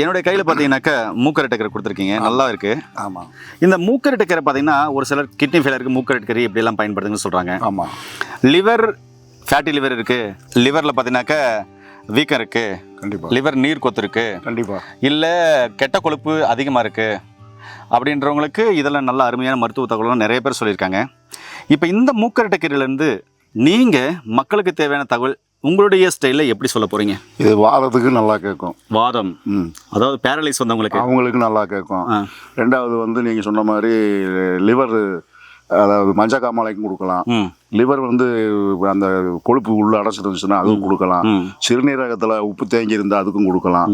என்னுடைய கையில் பார்த்தீங்கன்னாக்கா மூக்கரட்டைக்கரை கொடுத்துருக்கீங்க. நல்லா இருக்கு. ஆமாம் இந்த மூக்கரட்டைக்கரை பார்த்தீங்கன்னா ஒரு சிலர் கிட்னி ஃபெயிலருக்கு மூக்கரட்டைக்கறி இப்படியெல்லாம் பயன்படுதுன்னு சொல்கிறாங்க ஆமாம் லிவர் ஃபேட்டி லிவர் இருக்குது லிவரில் பார்த்தீங்கன்னாக்கா வீக்கம் இருக்குது கண்டிப்பாக லிவர் நீர் கொத்து இருக்கு. கண்டிப்பாக இல்லை கெட்ட கொழுப்பு அதிகமாக இருக்குது அப்படின்றவங்களுக்கு இதெல்லாம் நல்ல அருமையான மருத்துவ தகவலாம் நிறைய பேர் சொல்லியிருக்காங்க. இப்போ இந்த மூக்கரட்டைக்கீரையிலேருந்து நீங்கள் மக்களுக்கு தேவையான தகவல் உங்களுடைய ஸ்டைலில் எப்படி சொல்ல போகிறீங்க இது வாரத்துக்கு நல்லா கேட்கும். வாதம் ம். அதாவது பேரலைஸ் வந்தவங்களுக்கு? அவங்களுக்கு நல்லா கேட்கும். ரெண்டாவது வந்து நீங்கள் சொன்ன மாதிரி லிவர் அதாவது மஞ்சள் காமாலைக்கும் கொடுக்கலாம் லிவர் வந்து அந்த கொழுப்பு உள்ள அடைச்சிருந்துச்சுன்னா அதுவும் கொடுக்கலாம். சிறுநீரகத்தில் உப்பு தேங்கி இருந்தால் அதுக்கும் கொடுக்கலாம்.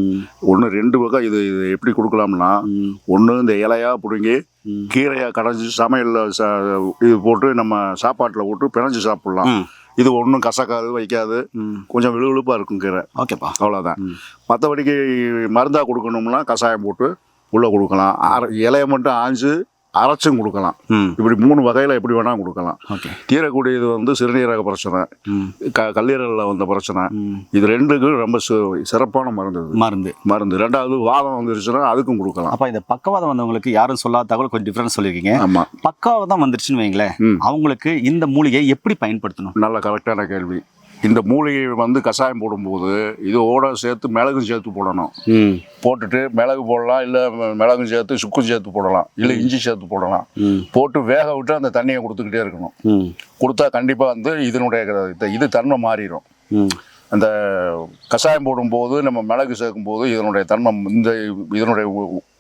ஒன்று ரெண்டு வகை இது இது எப்படி கொடுக்கலாம்னா ஒன்று இந்த இலையாக பிடுங்கி. கீரையாக கடைஞ்சி சமையலில் ச இது போட்டு நம்ம சாப்பாட்டில் போட்டு பிணைஞ்சு சாப்பிட்லாம். இது ஒன்றும் கசக்காது வைக்காது. கொஞ்சம் விழுவிழுப்பாக இருக்கும் கீரை. ஓகேப்பா. அவ்வளோதான். மற்றபடிக்கு மருந்தாக கொடுக்கணும்னா கஷாயம் போட்டு உள்ளே கொடுக்கலாம். அரை இலையை மட்டும் ஆஞ்சு அரைச்சும் கொடுக்கலாம். இப்படி மூணு வகையில் எப்படி வேணால் கொடுக்கலாம். ஓகே. தீரக்கூடியது வந்து சிறுநீரக பிரச்சனை க கல்லீரலில் வந்த பிரச்சனை. இது ரெண்டுக்கும் ரொம்ப சிறப்பான மருந்து மருந்து. மருந்து. ரெண்டாவது வாதம் வந்துருச்சுன்னா அதுக்கும் கொடுக்கலாம். அப்போ இந்த பக்கவாதம் வந்தவங்களுக்கு யாரும் சொல்லாத தகவல் கொஞ்சம் டிஃப்ரென்ஸ் சொல்லியிருக்கீங்க ஆமாம் பக்கவாதம் வந்துருச்சுன்னு வைங்களேன். அவங்களுக்கு இந்த மூலிகையை எப்படி பயன்படுத்தணும்? நல்ல கரெக்டான கேள்வி. இந்த மூலிகை வந்து கஷாயம் போடும்போது இதோட சேர்த்து மிளகும் சேர்த்து போடணும். போட்டுட்டு மிளகு போடலாம் இல்லை மிளகும் சேர்த்து சுக்கும் சேர்த்து போடலாம் இல்லை இஞ்சி சேர்த்து போடலாம். போட்டு வேக விட்டு அந்த தண்ணியை கொடுத்துக்கிட்டே இருக்கணும். கொடுத்தா கண்டிப்பாக வந்து இதனுடைய இது தன்மை மாறிடும். அந்த கஷாயம் போடும்போது நம்ம மிளகு சேர்க்கும்போது இதனுடைய தன்மை இந்த இதனுடைய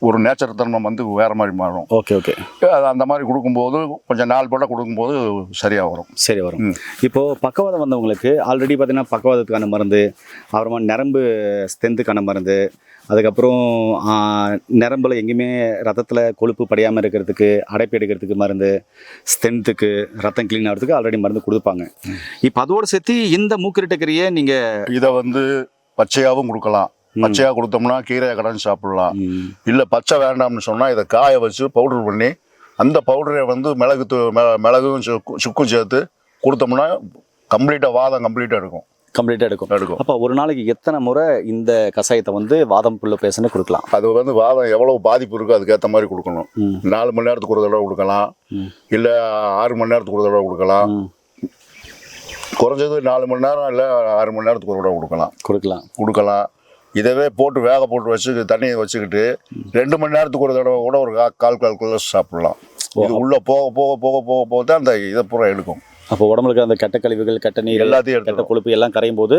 ஒரு நேச்சர் தன்மை வந்து வேறு மாதிரி மாறும். ஓகே ஓகே அது அந்த மாதிரி கொடுக்கும்போது கொஞ்சம் நாள் போட கொடுக்கும்போது சரியாக வரும். சரி வரும். ம். இப்போ பக்கவாதம் வந்தவங்களுக்கு ஆல்ரெடி பார்த்தீங்கன்னா பக்கவாதத்துக்கான மருந்து அப்புறமா நரம்பு ஸ்ட்ரென்த்துக்கான மருந்து அதுக்கப்புறம் நரம்புல எங்கேயுமே ரத்தத்தில் கொழுப்பு படியாமல் இருக்கிறதுக்கு அடைப்பு எடுக்கிறதுக்கு மருந்து ஸ்ட்ரென்த்துக்கு ரத்தம் க்ளீன் ஆகிறதுக்கு ஆல்ரெடி மருந்து கொடுப்பாங்க. இப்போ அதோடு சேர்த்து இந்த மூக்கிரட்டக்கரியை நீங்கள் இதை வந்து பச்சையாகவும் கொடுக்கலாம். பச்சையாக கொடுத்தோம்னா கீரையை கடைஞ்சி சாப்பிடலாம். இல்லை பச்சை வேண்டாம்னு சொன்னால் இதை காய வச்சு பவுடர் பண்ணி அந்த பவுடரை வந்து மிளகு மிளகும் சுக்கு- சுக்கும் சேர்த்து கொடுத்தோம்னா கம்ப்ளீட்டாக வாதம் கம்ப்ளீட்டாக இருக்கும். கம்ப்ளீட்டாக எடுக்கும். எடுக்கும். அப்போ ஒரு நாளைக்கு எத்தனை முறை இந்த கஷாயத்தை வந்து வாதம் புல்லு பேசுன்னு கொடுக்கலாம்? அது வந்து வாதம் எவ்வளோ பாதிப்பு இருக்கோ அதுக்கேற்ற மாதிரி கொடுக்கணும். நாலு மணி நேரத்துக்கு ஒரு தடவை கொடுக்கலாம். இல்லை ஆறு மணி நேரத்துக்கு ஒரு தடவை கொடுக்கலாம். குறைஞ்சது நாலு மணி நேரம் இல்லை ஆறு மணி நேரத்துக்கு ஒரு தடவை கொடுக்கலாம். கொடுக்கலாம். கொடுக்கலாம். இதவே போட்டு வேக போட்டு வச்சு தண்ணியை வச்சுக்கிட்டு ரெண்டு மணி நேரத்துக்கு ஒரு தடவை கூட ஒரு கால் கால் கிலோ சாப்பிடலாம். இது உள்ள போக போக போக போக போக தான் அந்த இதை பூரா எடுக்கும். அப்போ உடம்புல அந்த கெட்ட கழிவுகள் கெட்ட நீர் எல்லாத்தையும் கெட்ட கொழுப்பு எல்லாம் கரையும் போது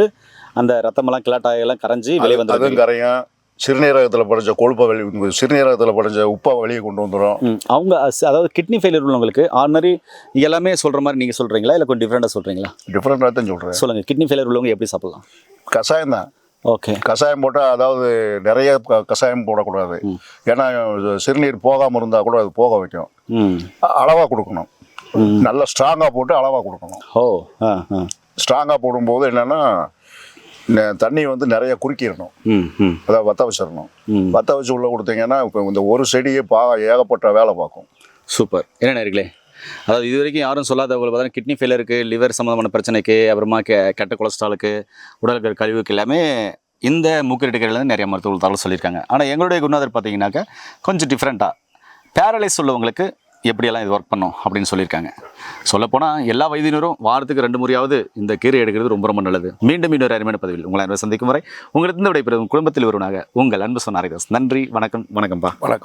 அந்த ரத்தமெல்லாம் கிளாட்டாக எல்லாம் கரைஞ்சி வெளியே அதுவும் வந்துடும் கரையும். சிறுநீரகத்தில் படிச்ச கொழுப்பை வெளியே சிறுநீரகத்தில் படிச்ச உப்பை வெளியே கொண்டு வந்துடும் அவங்க அதாவது கிட்னி ஃபெயிலியர் உள்ளவங்களுக்கு ஆர்டினரி எல்லாமே சொல்ற மாதிரி நீங்க சொல்றீங்களா? இல்லை கொஞ்சம் டிஃப்ரெண்டாக சொல்றீங்களா? டிஃப்ரெண்டாக தான் சொல்கிறேன் சொல்லுங்க கிட்னி ஃபெயிலியர் உள்ளவங்க எப்படி சாப்பிடலாம்? கஷாயம் தான். ஓகே. கஷாயம் போட்டால் அதாவது நிறைய கஷாயம் போடக்கூடாது. ஏன்னா சிறுநீர் போகாமல் இருந்தால் கூட அது போக வைக்கும். அளவாக கொடுக்கணும். நல்லா ஸ்ட்ராங்காக போட்டு அளவாக கொடுக்கணும். ஓ. ஆ ஆ. ஸ்ட்ராங்காக போடும்போது என்னென்னா தண்ணியை வந்து நிறைய குறுக்கிடணும். ம் ம். அதாவது வத்த வச்சிடணும். ம். வத்த வச்சு உள்ளே கொடுத்தீங்கன்னா இப்போ இந்த ஒரு செடியே பா ஏகப்பட்ட வேலை பார்க்கும். சூப்பர். என்ன நேர்களே? அதாவது இது வரைக்கும் யாரும் சொல்லாதவங்க பார்த்தீங்கன்னா கிட்னி ஃபெயிலருக்கு லிவர் சம்மந்தமான பிரச்சனைக்கு அப்புறமா கெ கெட்ட கொலஸ்ட்ராலுக்கு உடல் கழிவுக்கு எல்லாமே இந்த மூக்கிரட்டுக்கையில் நிறைய மருத்துவ தகவல் சொல்லியிருக்காங்க. ஆனால் எங்களுடைய குருநாதர் பார்த்தீங்கன்னாக்கா கொஞ்சம் டிஃப்ரெண்ட்டாக பேரலைஸ் உள்ளவங்களுக்கு எப்படியெல்லாம் இது ஒர்க் பண்ணும் அப்படின்னு சொல்லியிருக்காங்க. சொல்லப்போனால் எல்லா வயதினரும் வாரத்துக்கு ரெண்டு முறையாவது இந்த கீரை எடுக்கிறது ரொம்ப ரொம்ப நல்லது. மீண்டும் இன்னொரு அருமையான பதிவில் உங்களை அன்பை சந்திக்கும் வரை உங்களுக்கு இந்த விடைபெறும் குடும்பத்தில் ஒருவனாக உங்கள் அன்பு சொன்னார்கள் நன்றி வணக்கம் வணக்கம்ப்பா வணக்கம்.